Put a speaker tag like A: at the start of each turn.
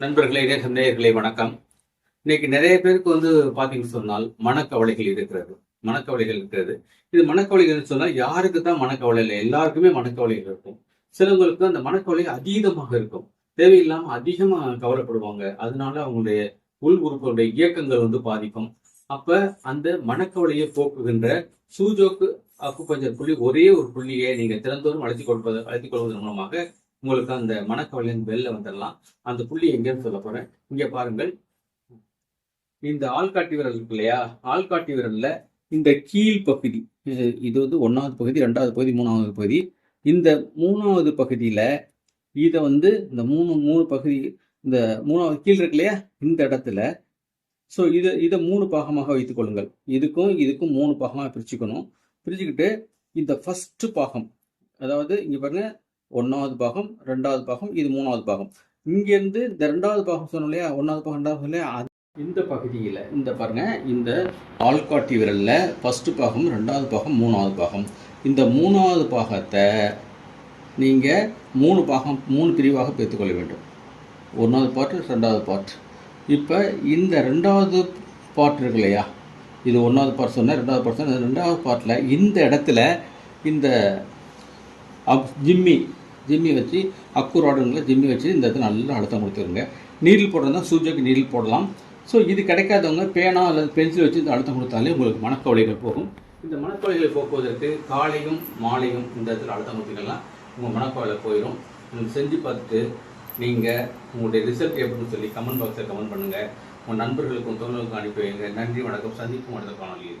A: நண்பர்களே நேசம் நேயர்களே வணக்கம். இன்னைக்கு நிறைய பேருக்கு வந்து பாத்தீங்கன்னு சொன்னால் மனக்கவலைகள் இருக்கிறது. மனக்கவலைகள் இருக்கிறது. இது மனக்கவலைகள்னு சொன்னால் யாருக்கு தான் மனக்கவலை இல்லை? எல்லாருக்குமே மனக்கவலைகள் இருக்கும். சிலவங்களுக்கு அந்த மனக்கவலை அதீதமாக இருக்கும். தேவையில்லாம அதிகமா கவலைப்படுவாங்க. அதனால அவங்களுடைய உள் உறுப்புகளுடைய இயக்கங்கள் வந்து பாதிக்கும். அப்ப அந்த மனக்கவலையை போக்குகின்ற சூஜோக்கு அக்குப்பஞ்சர் புள்ளி ஒரே ஒரு புள்ளியை நீங்க திறந்தோறும் அழைத்து கொள்வது அழைத்துக் கொள்வதன் மூலமாக உங்களுக்கு அந்த மனக்கவலையின் வெளில வந்துடலாம். அந்த புள்ளி எங்கேன்னு சொல்ல போறேன். இங்க பாருங்கள். இந்த ஆள்காட்டி விரல் இருக்கு இல்லையா? ஆள்காட்டி விரல்ல இந்த கீழ் பகுதி இது இது வந்து ஒன்றாவது பகுதி ரெண்டாவது பகுதி மூணாவது பகுதி. இந்த மூணாவது பகுதியில இதை வந்து இந்த மூணு மூணு பகுதி இந்த மூணாவது கீழ் இருக்கு இல்லையா? இந்த இடத்துல. ஸோ இதை இதை மூணு பாகமாக வைத்துக் கொள்ளுங்கள். இதுக்கும் இதுக்கும் மூணு பாகமாக பிரிச்சுக்கணும். பிரிச்சுக்கிட்டு இந்த ஃபர்ஸ்ட் பாகம் அதாவது இங்க பாருங்க ஒன்றாவது பாகம் ரெண்டாவது பாகம் இது மூணாவது பாகம். இங்கேருந்து இந்த ரெண்டாவது பாகம் சொன்னோம் இல்லையா? ஒன்றாவது பாகம் ரெண்டாவது இல்லையா? அது இந்த பகுதியில் இந்த பாருங்க இந்த ஆள்காட்டி விரலில் ஃபஸ்ட்டு பாகம் ரெண்டாவது பாகம் மூணாவது பாகம். இந்த மூணாவது பாகத்தை நீங்கள் மூணு பாகம் மூணு பிரிவாக பிரித்துக்கொள்ள வேண்டும். ஒன்றாவது பாட்டு ரெண்டாவது பாட்டு இப்போ இந்த ரெண்டாவது பாட்டு இருக்கு இல்லையா? இது ஒன்றாவது பாட்டு சொன்னேன் ரெண்டாவது பாட்டு சொன்னேன். ரெண்டாவது பாட்டில் இந்த இடத்துல இந்த அப் ஜிம்மி ஜிம்மி வச்சு அக்கு ராடுங்களை ஜிம்மி வச்சு இந்த இடத்துல நல்லா அழுத்தம் கொடுத்துருங்க. நீடில் போடுறதா சூஜோக்கு நீடில் போடலாம். ஸோ இது கிடைக்காதவங்க பேனா அல்லது பென்சில் வச்சு இந்த அழுத்தம் கொடுத்தாலே உங்களுக்கு மனக்கவலைகள் போகும். இந்த மனக்கவலைகளை போக்குவதற்கு காலையும் மாலையும் இந்த இடத்துல அழுத்தம் கொடுத்தீங்கன்னா உங்கள் மனக்கவலை போயிடும் நீங்கள் செஞ்சு பார்த்துட்டு நீங்கள் உங்களுடைய ரிசல்ட் எப்படின்னு சொல்லி கமெண்ட் பாக்ஸில் கமெண்ட் பண்ணுங்கள் உங்கள் நண்பர்களுக்கும் தோழர்களுக்கும் அனுப்பி வைங்க. நன்றி வணக்கம். சந்திக்கும் அடுத்த காணொலியில்